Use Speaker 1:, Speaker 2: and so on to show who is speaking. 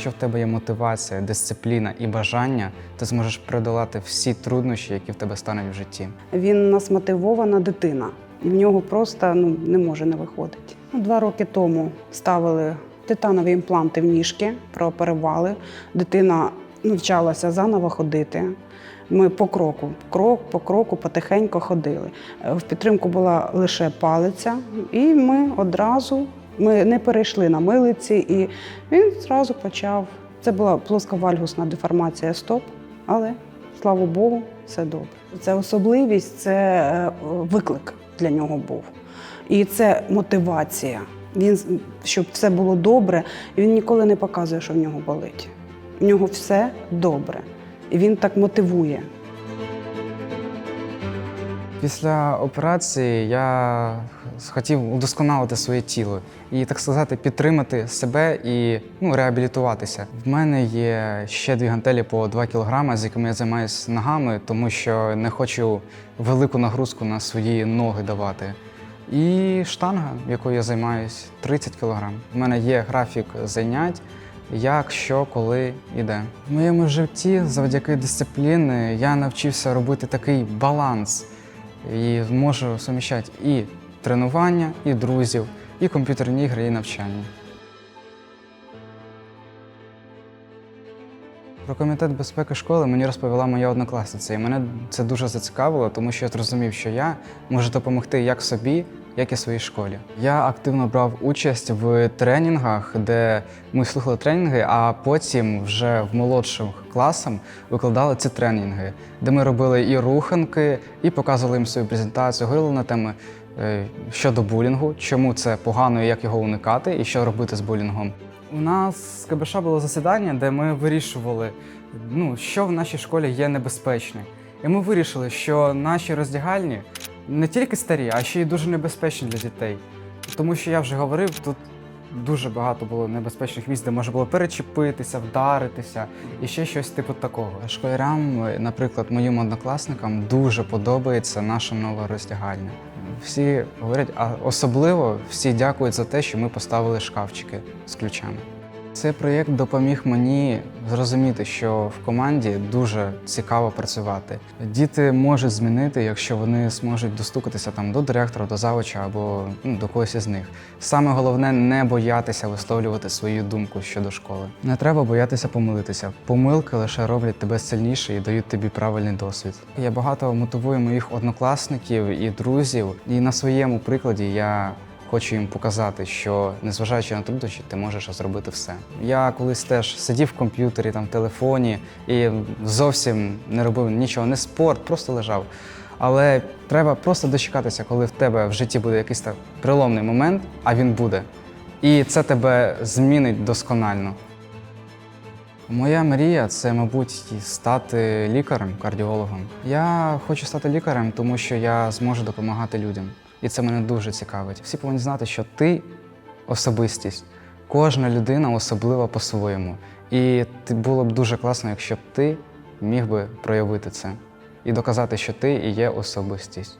Speaker 1: Якщо в тебе є мотивація, дисципліна і бажання, ти зможеш подолати всі труднощі, які в тебе стануть в житті.
Speaker 2: Він нас мотивована дитина, і в нього просто ну, не може не виходити. Ну, Два роки тому ставили титанові імпланти в ніжки, прооперували. Дитина навчалася заново ходити. Ми по кроку, крок по кроку, потихеньку ходили. Е, В підтримку була лише палиця, і ми одразу ми не перейшли на милиці, і він зразу почав. Це була плосковальгусна деформація стоп, але слава Богу, все добре. Це особливість, це е, виклик для нього був. І це мотивація. Він, щоб все було добре, він ніколи не показує, що в нього болить. В нього все добре. І він так мотивує.
Speaker 1: Після операції я хотів удосконалити своє тіло і, так сказати, підтримати себе і ну, реабілітуватися. В мене є ще дві гантелі по 2 кг, з якими я займаюся ногами, тому що не хочу велику нагрузку на свої ноги давати. І штанга, якою я займаюся, 30 кг. У мене є графік занять, як, що, коли іде. В моєму житті завдяки дисципліни я навчився робити такий баланс і можу суміщати і тренування, і друзів, і комп'ютерні ігри, і навчання. Про комітет безпеки школи мені розповіла моя однокласниця, і мене це дуже зацікавило, тому що я зрозумів, що я можу допомогти як собі, як і своїй школі. Я активно брав участь в тренінгах, де ми слухали тренінги, а потім вже в молодших класах викладали ці тренінги, де ми робили і руханки, і показували їм свою презентацію, говорили на теми е, щодо булінгу, чому це погано і як його уникати, і що робити з булінгом. У нас з КБШ було засідання, де ми вирішували, ну, що в нашій школі є небезпечне. І ми вирішили, що наші роздягальні не тільки старі, а ще й дуже небезпечні для дітей. Тому що я вже говорив, тут дуже багато було небезпечних місць, де можна було перечепитися, вдаритися і ще щось типу такого. Школярам, наприклад, моїм однокласникам дуже подобається наша нова роздягальня. Всі говорять, а особливо всі дякують за те, що ми поставили шкафчики з ключами. Цей проєкт допоміг мені зрозуміти, що в команді дуже цікаво працювати. Діти можуть змінити, якщо вони зможуть достукатися там до директора, до завуча або ну, до когось із них. Саме головне не боятися висловлювати свою думку щодо школи. Не треба боятися помилитися. Помилки лише роблять тебе сильніше і дають тобі правильний досвід. Я багато мотивую моїх однокласників і друзів, і на своєму прикладі я Хочу їм показати, що незважаючи на труднощі, ти можеш зробити все. Я колись теж сидів в комп'ютері, там в телефоні і зовсім не робив нічого, не спорт, просто лежав. Але треба просто дочекатися, коли в тебе в житті буде якийсь так приломний момент, а він буде. І це тебе змінить досконально. Моя мрія це, мабуть, стати лікарем, кардіологом. Я хочу стати лікарем, тому що я зможу допомагати людям. І це мене дуже цікавить. Всі повинні знати, що ти особистість, кожна людина особлива по-своєму. І було б дуже класно, якщо б ти міг би проявити це і доказати, що ти і є особистість.